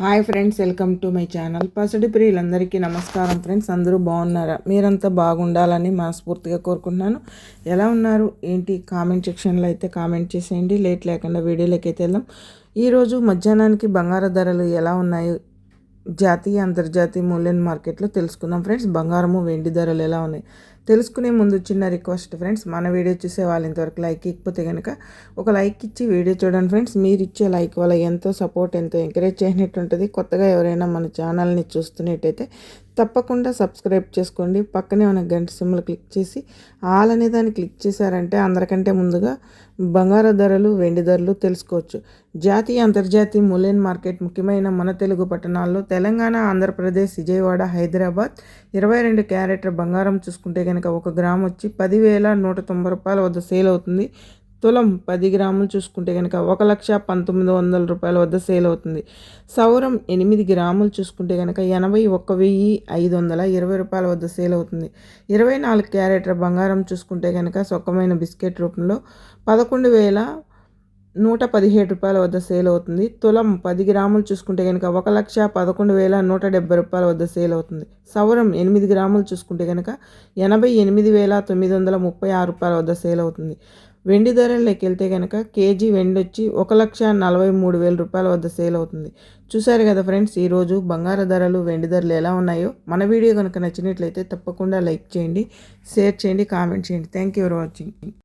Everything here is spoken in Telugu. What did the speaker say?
Hi friends welcome to my channel. పసడి ప్రియులందరికీ నమస్కారం ఫ్రెండ్స్ అందరూ బాగున్నారా? మీరంతా బాగుండాలని మనస్ఫూర్తిగా కోరుకుంటున్నాను. ఎలా ఉన్నారు? ఏంటి? కామెంట్ సెక్షన్లో అయితే కామెంట్ చేసేయండి. లేట్ లేకుండా వీడియోలోకి అయితే వెళ్దాం. ఈరోజు మధ్యాహ్నానికి బంగారు ధరలు ఎలా ఉన్నాయి? జాతీయ అంతర్జాతీయ మూల్యం మార్కెట్లో తెలుసుకుందాం ఫ్రెండ్స్. బంగారము వెండి ధరలు ఎలా ఉన్నాయి? తెలుసుకునే ముందు చిన్న రిక్వెస్ట్ ఫ్రెండ్స్. మన వీడియో చూసే వాళ్ళు ఇంతవరకు లైక్ ఇకపోతే కనుక ఒక లైక్ ఇచ్చి వీడియో చూడండి ఫ్రెండ్స్. మీరు ఇచ్చే లైక్ వల్ల ఎంతో సపోర్ట్ ఎంతో ఎంకరేజ్ చేసినట్టు ఉంటుంది కొత్తగా ఎవరైనా మన ఛానల్ని చూస్తున్నట్టయితే తప్పకుండా సబ్స్క్రైబ్ చేసుకోండి. పక్కనే ఉన్న గంట సిమ్లు క్లిక్ చేసి ఆల్ అనే దాన్ని క్లిక్ చేశారంటే అందరికంటే ముందుగా బంగారు ధరలు వెండి ధరలు తెలుసుకోవచ్చు. జాతీయ అంతర్జాతీయ మూల్యం మార్కెట్ ముఖ్యమైన మన తెలుగు పట్టణాల్లో తెలంగాణ ఆంధ్రప్రదేశ్ విజయవాడ హైదరాబాద్ ఇరవై రెండు క్యారెట్ల బంగారం చూసుకుంటే కనుక ఒక గ్రామ్ వచ్చి పదివేల నూట తొంభై రూపాయల వద్ద సేల్ అవుతుంది. తులం పది గ్రాములు చూసుకుంటే కనుక ఒక లక్ష పంతొమ్మిది వందల రూపాయల వద్ద సేల్ అవుతుంది. సౌరం ఎనిమిది గ్రాములు చూసుకుంటే కనుక ఎనభై ఒక్క వెయ్యి ఐదు వందల ఇరవై రూపాయల వద్ద సేల్ అవుతుంది. ఇరవై నాలుగు క్యారెట్ల బంగారం చూసుకుంటే కనుక సొక్కమైన బిస్కెట్ రూపంలో పదకొండు వేల నూట పదిహేడు రూపాయల వద్ద సేల్ అవుతుంది. తులం పది గ్రాములు చూసుకుంటే కనుక ఒక లక్ష పదకొండు వేల నూట డెబ్బై రూపాయల వద్ద సేల్ అవుతుంది. సవరం ఎనిమిది గ్రాములు చూసుకుంటే కనుక ఎనభై ఎనిమిది వేల తొమ్మిది వందల ముప్పై ఆరు రూపాయల వద్ద సేల్ అవుతుంది. వెండి ధరల్లోకి వెళ్తే కనుక కేజీ వెండి వచ్చి ఒక లక్ష నలభై మూడు వేల రూపాయల వద్ద సేల్ అవుతుంది. చూసారు కదా ఫ్రెండ్స్ ఈరోజు బంగారు ధరలు వెండి ధరలు ఎలా ఉన్నాయో? మన వీడియో కనుక నచ్చినట్లయితే తప్పకుండా లైక్ చేయండి షేర్ చేయండి కామెంట్ చేయండి. Thank you for watching